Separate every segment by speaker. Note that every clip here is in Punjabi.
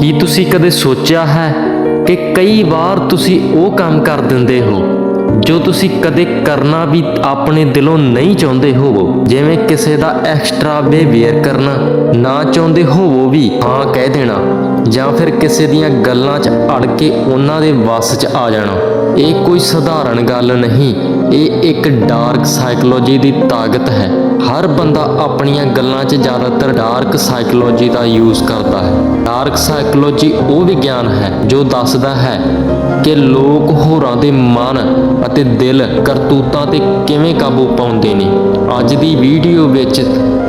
Speaker 1: ਕੀ ਤੁਸੀਂ ਕਦੇ ਸੋਚਿਆ ਹੈ ਕਿ ਕਈ ਵਾਰ ਤੁਸੀਂ ਉਹ ਕੰਮ ਕਰ ਦਿੰਦੇ ਹੋ ਜੋ ਤੁਸੀਂ ਕਦੇ ਕਰਨਾ ਵੀ ਆਪਣੇ ਦਿਲੋਂ ਨਹੀਂ ਚਾਹੁੰਦੇ ਹੋਵੋ? ਜਿਵੇਂ ਕਿਸੇ ਦਾ ਐਕਸਟਰਾ ਬਿਹੇਵੀਅਰ ਕਰਨਾ, ਨਾ ਚਾਹੁੰਦੇ ਹੋਵੋ ਵੀ, ਹਾਂ, ਕਹਿ ਦੇਣਾ। ਜਾਂ ਫਿਰ ਕਿਸੇ ਦੀਆਂ ਗੱਲਾਂ 'ਚ ਅੜ ਕੇ ਉਹਨਾਂ ਦੇ ਵੱਸ 'ਚ ਆ ਜਾਣਾ। ਇਹ ਕੋਈ ਸਧਾਰਨ ਗੱਲ ਨਹੀਂ। ਇਹ ਇੱਕ ਡਾਰਕ ਸਾਈਕੋਲੋਜੀ ਦੀ ਤਾਕਤ ਹੈ। ਹਰ ਬੰਦਾ ਆਪਣੀਆਂ ਗੱਲਾਂ 'ਚ ਜ਼ਿਆਦਾਤਰ ਡਾਰਕ ਸਾਈਕੋਲੋਜੀ ਦਾ ਯੂਜ਼ ਕਰਦਾ ਹੈ। ਡਾਰਕ ਸਾਈਕੋਲੋਜੀ ਉਹ ਵਿਗਿਆਨ ਹੈ ਜੋ ਦੱਸਦਾ ਹੈ ਕਿ ਲੋਕ ਹੋਰਾਂ ਦੇ ਮਨ ਅਤੇ ਦਿਲ ਕਰਤੂਤਾਂ ਤੇ ਕਿਵੇਂ ਕਾਬੂ ਪਾਉਂਦੇ ਨੇ। ਅੱਜ ਦੀ ਵੀਡੀਓ ਵਿੱਚ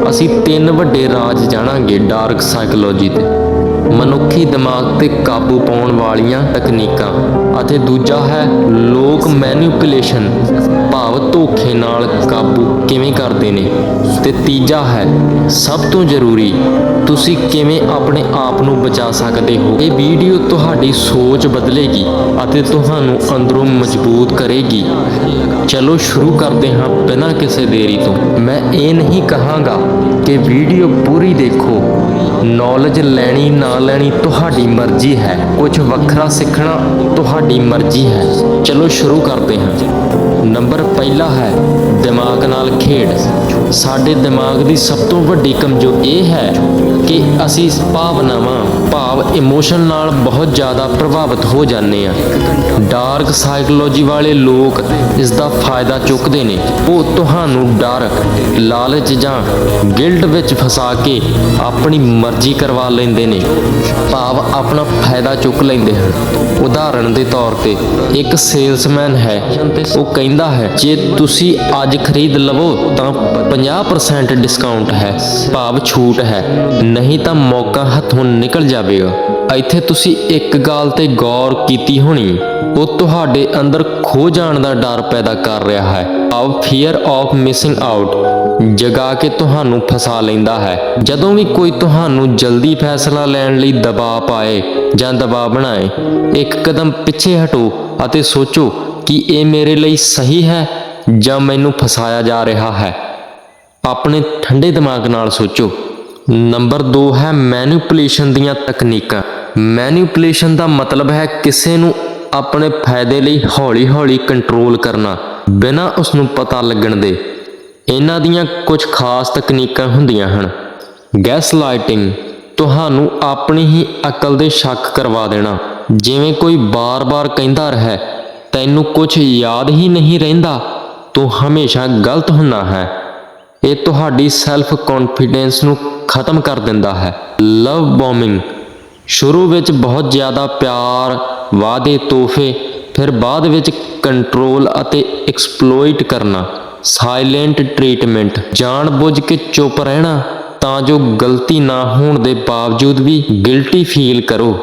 Speaker 1: ਅਸੀਂ ਤਿੰਨ ਵੱਡੇ ਰਾਜ ਜਾਣਾਂਗੇ ਡਾਰਕ ਸਾਈਕੋਲੋਜੀ 'ਤੇ। ਮਨੁੱਖੀ ਦਿਮਾਗ ਤੇ ਕਾਬੂ ਪਾਉਣ ਵਾਲੀਆਂ ਤਕਨੀਕਾਂ। ਅਤੇ ਦੂਜਾ ਹੈ ਲੋਕ ਮੈਨੀਪੂਲੇਸ਼ਨ, ਭਾਵ ਧੋਖੇ ਨਾਲ ਕਾਬੂ ਕਿਵੇਂ ਕਰਦੇ ਨੇ? ਤੇ ਤੀਜਾ ਹੈ ਸਭ ਤੋਂ ਜ਼ਰੂਰੀ, ਤੁਸੀਂ ਕਿਵੇਂ ਆਪਣੇ ਆਪ ਨੂੰ ਬਚਾ ਸਕਦੇ ਹੋ? ਇਹ ਵੀਡੀਓ ਤੁਹਾਡੀ ਸੋਚ ਬਦਲੇਗੀ ਅਤੇ ਤੁਹਾਨੂੰ ਅੰਦਰੋਂ ਮਜ਼ਬੂਤ ਕਰੇਗੀ। ਚਲੋ ਸ਼ੁਰੂ ਕਰਦੇ ਹਾਂ ਬਿਨਾਂ ਕਿਸੇ ਦੇਰੀ ਤੋਂ। ਮੈਂ ਇਹ ਨਹੀਂ ਕਹਾਂਗਾ ਕਿ ਵੀਡੀਓ ਪੂਰੀ ਦੇਖੋ। ਨੌਲੇਜ ਲੈਣੀ, ਨਾ ਲੈਣੀ ਤੁਹਾਡੀ ਮਰਜ਼ੀ ਹੈ। ਕੁਝ ਵੱਖਰਾ ਸਿੱਖਣਾ ਤੁਹਾਡੀ ਮਰਜ਼ੀ ਹੈ। ਚਲੋ ਸ਼ੁਰੂ ਕਰਦੇ ਹਾਂ। ਨੰਬਰ ਪਹਿਲਾ ਹੈ, ਦਿਮਾਗ ਨਾਲ ਖੇਡ। ਸਾਡੇ ਦਿਮਾਗ ਦੀ ਸਭ ਤੋਂ ਵੱਡੀ ਕਮਜ਼ੋਰੀ ਇਹ ਹੈ ਕਿ ਅਸੀਂ ਭਾਵਨਾਵਾਂ, ਭਾਵ ਇਮੋਸ਼ਨ ਨਾਲ ਬਹੁਤ ਜ਼ਿਆਦਾ ਪ੍ਰਭਾਵਿਤ ਹੋ ਜਾਂਦੇ ਆ ਡਾਰਕ ਸਾਈਕੋਲੋਜੀ ਵਾਲੇ ਲੋਕ ਇਸ ਦਾ ਫਾਇਦਾ ਚੁੱਕਦੇ ਨੇ। ਉਹ ਤੁਹਾਨੂੰ ਡਰ, ਲਾਲਚ ਜਾਂ ਗਿਲਟ ਵਿੱਚ ਫਸਾ ਕੇ ਆਪਣੀ ਮਰਜ਼ੀ ਕਰਵਾ ਲੈਂਦੇ ਨੇ। ਭਾਵ ਆਪਣਾ ਫਾਇਦਾ ਚੁੱਕ ਲੈਂਦੇ ਹਨ। ਉਦਾਹਰਣ ਦੇ ਤੌਰ ਤੇ, ਇੱਕ ਸੇਲਸਮੈਨ ਹੈ। ਉਹ ਕਹਿੰਦਾ ਹੈ, ਜੇ ਤੁਸੀਂ ਅੱਜ ਖਰੀਦ ਲਵੋ, ਤਾਂ 50% ਡਿਸਕਾਊਂਟ ਹੈ। ਭਾਵ ਛੂਟ ਹੈ। ਨਹੀਂ ਤਾਂ ਮੌਕਾ ਹੱਥੋਂ ਨਿਕਲ ਜਾਵੇਗਾ। ਇੱਥੇ ਤੁਸੀਂ ਇੱਕ ਗੱਲ ਤੇ ਗੌਰ ਕੀਤੀ ਹੋਣੀ। ਉਹ ਤੁਹਾਡੇ ਅੰਦਰ ਖੋ ਜਾਣ ਦਾ ਡਰ ਪੈਦਾ ਕਰ ਰਿਹਾ ਹੈ। Of fear of missing out ਜਗਾ ਕੇ ਤੁਹਾਨੂੰ ਫਸਾ ਲੈਂਦਾ ਹੈ। ਜਦੋਂ ਵੀ ਕੋਈ ਤੁਹਾਨੂੰ ਜਲਦੀ ਫੈਸਲਾ ਲੈਣ ਲਈ ਦਬਾਅ ਪਾਏ ਜਾਂ ਦਬਾਅ ਬਣਾਏ, ਇੱਕ ਕਦਮ ਪਿੱਛੇ ਹਟੋ ਅਤੇ ਸੋਚੋ ਕਿ ਇਹ ਮੇਰੇ ਲਈ ਸਹੀ ਹੈ ਜਾਂ ਮੈਨੂੰ ਫਸਾਇਆ ਜਾ ਰਿਹਾ ਹੈ। ਆਪਣੇ ਠੰਡੇ ਦਿਮਾਗ ਨਾਲ ਸੋਚੋ। ਨੰਬਰ 2 ਹੈ ਮੈਨੀਪੂਲੇਸ਼ਨ ਦੀਆਂ ਤਕਨੀਕਾਂ। ਮੈਨੀਪੂਲੇਸ਼ਨ ਦਾ ਮਤਲਬ ਹੈ ਕਿਸੇ ਨੂੰ ਆਪਣੇ ਫਾਇਦੇ ਲਈ ਹੌਲੀ-ਹੌਲੀ ਕੰਟਰੋਲ ਕਰਨਾ, ਬਿਨਾਂ ਉਸ ਨੂੰ ਪਤਾ ਲੱਗਣ ਦੇ। ਇਹਨਾਂ ਦੀਆਂ ਕੁਝ ਖਾਸ ਤਕਨੀਕਾਂ ਹੁੰਦੀਆਂ ਹਨ। ਗੈਸ ਲਾਈਟਿੰਗ ਤੁਹਾਨੂੰ ਆਪਣੀ ਹੀ ਅਕਲ ਦੇ ਸ਼ੱਕ ਕਰਵਾ ਦੇਣਾ। ਜਿਵੇਂ ਕੋਈ ਬਾਰ-ਬਾਰ ਕਹਿੰਦਾ ਰਹੇ, ਤੈਨੂੰ ਕੁਝ ਯਾਦ ਹੀ ਨਹੀਂ ਰਹਿੰਦਾ? ਤੂੰ ਹਮੇਸ਼ਾ ਗਲਤ ਹੁੰਨਾ ਹੈ। ਇਹ ਤੁਹਾਡੀ ਸੈਲਫ ਕੌਨਫੀਡੈਂਸ ਨੂੰ ਖਤਮ ਕਰ ਦਿੰਦਾ ਹੈ। ਲਵ ਬੋਮਿੰਗ ਸ਼ੁਰੂ ਵਿੱਚ ਬਹੁਤ ਜ਼ਿਆਦਾ ਪਿਆਰ, ਵਾਅਦੇ, ਤੋਹਫੇ, ਫਿਰ ਬਾਅਦ ਵਿੱਚ ਕੰਟਰੋਲ ਅਤੇ ਐਕਸਪਲੋਇਟ ਕਰਨਾ। ਸਾਇਲੈਂਟ ਟ੍ਰੀਟਮੈਂਟ ਜਾਣਬੁੱਝ ਕੇ ਚੁੱਪ ਰਹਿਣਾ, ਤਾਂ ਜੋ ਗਲਤੀ ਨਾ ਹੋਣ ਦੇ ਬਾਵਜੂਦ ਵੀ ਗਿਲਟੀ ਫੀਲ ਕਰੋ।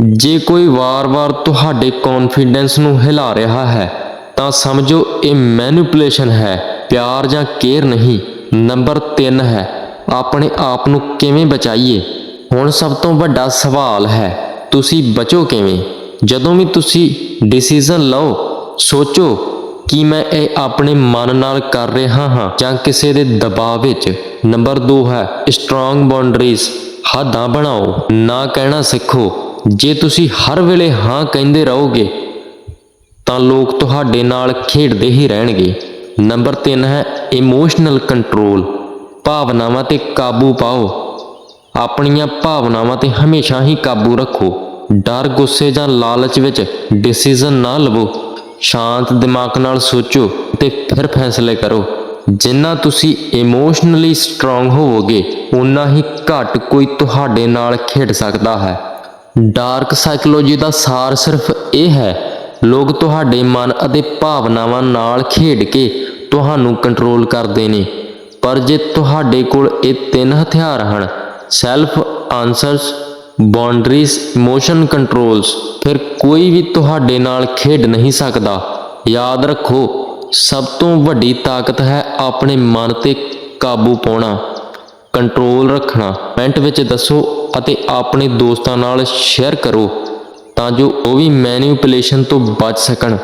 Speaker 1: ਜੇ ਕੋਈ ਵਾਰ-ਵਾਰ ਤੁਹਾਡੇ ਕੌਨਫੀਡੈਂਸ ਨੂੰ ਹਿਲਾ ਰਿਹਾ ਹੈ, ਤਾਂ ਸਮਝੋ ਇਹ ਮੈਨੀਪੂਲੇਸ਼ਨ ਹੈ, ਪਿਆਰ ਜਾਂ ਕੇਅਰ ਨਹੀਂ। ਨੰਬਰ 3 ਹੈ, ਆਪਣੇ ਆਪ ਨੂੰ ਕਿਵੇਂ ਬਚਾਈਏ? ਹੁਣ ਸਭ ਤੋਂ ਵੱਡਾ ਸਵਾਲ ਹੈ, ਤੁਸੀਂ ਬਚੋ ਕਿਵੇਂ? ਜਦੋਂ ਵੀ ਤੁਸੀਂ ਡਿਸੀਜਨ ਲਓ, ਸੋਚੋ ਕੀ ਮੈਂ ਇਹ ਆਪਣੇ ਮਨ ਨਾਲ ਕਰ ਰਿਹਾ ਹਾਂ ਜਾਂ ਕਿਸੇ ਦੇ ਦਬਾਅ ਵਿੱਚ? ਨੰਬਰ 2 ਹੈ ਸਟਰੋਂਗ ਬਾਉਂਡਰੀਜ਼ ਹੱਦਾਂ ਬਣਾਓ। ਨਾ ਕਹਿਣਾ ਸਿੱਖੋ। ਜੇ ਤੁਸੀਂ ਹਰ ਵੇਲੇ ਹਾਂ ਕਹਿੰਦੇ ਰਹੋਗੇ, ਤਾਂ ਲੋਕ ਤੁਹਾਡੇ ਨਾਲ ਖੇਡਦੇ ਹੀ ਰਹਿਣਗੇ। ਨੰਬਰ 3 ਹੈ ਇਮੋਸ਼ਨਲ ਕੰਟਰੋਲ ਭਾਵਨਾਵਾਂ ਤੇ ਕਾਬੂ ਪਾਓ। ਆਪਣੀਆਂ ਭਾਵਨਾਵਾਂ ਤੇ ਹਮੇਸ਼ਾ ਹੀ ਕਾਬੂ ਰੱਖੋ। ਡਰ, ਗੁੱਸੇ ਜਾਂ ਲਾਲਚ ਵਿੱਚ ਡਿਸੀਜਨ ਨਾ ਲਵੋ। ਸ਼ਾਂਤ ਦਿਮਾਗ ਨਾਲ ਸੋਚੋ ਤੇ ਫਿਰ ਫੈਸਲੇ ਕਰੋ। ਜਿੰਨਾ ਤੁਸੀਂ ਇਮੋਸ਼ਨਲੀ ਸਟਰੋਂਗ ਹੋਵੋਗੇ ਉਨਾ ਹੀ ਘੱਟ ਕੋਈ ਤੁਹਾਡੇ ਨਾਲ ਖੇਡ ਸਕਦਾ ਹੈ। ਡਾਰਕ ਸਾਈਕੋਲੋਜੀ ਦਾ ਸਾਰ ਸਿਰਫ ਇਹ ਹੈ, ਲੋਕ ਤੁਹਾਡੇ ਮਨ ਅਤੇ ਭਾਵਨਾਵਾਂ ਨਾਲ ਖੇਡ ਕੇ ਤੁਹਾਨੂੰ ਕੰਟਰੋਲ ਕਰਦੇ ਨੇ। ਪਰ ਜੇ ਤੁਹਾਡੇ ਕੋਲ ਇਹ ਤਿੰਨ ਹਥਿਆਰ ਹਨ self answers boundaries emotion controls ਫਿਰ ਕੋਈ ਵੀ ਤੁਹਾਡੇ ਨਾਲ ਖੇਡ ਨਹੀਂ ਸਕਦਾ। ਯਾਦ ਰੱਖੋ, ਸਭ ਤੋਂ ਵੱਡੀ ਤਾਕਤ ਹੈ ਆਪਣੇ ਮਨ ਤੇ ਕਾਬੂ ਪਾਉਣਾ ਕੰਟਰੋਲ ਰੱਖਣਾ। ਕਮੈਂਟ ਵਿੱਚ ਦੱਸੋ ਅਤੇ ਆਪਣੇ ਦੋਸਤਾਂ ਨਾਲ ਸ਼ੇਅਰ ਕਰੋ, ਤਾਂ ਜੋ ਉਹ ਵੀ ਮੈਨੀਪੂਲੇਸ਼ਨ ਤੋਂ ਬਚ ਸਕਣ।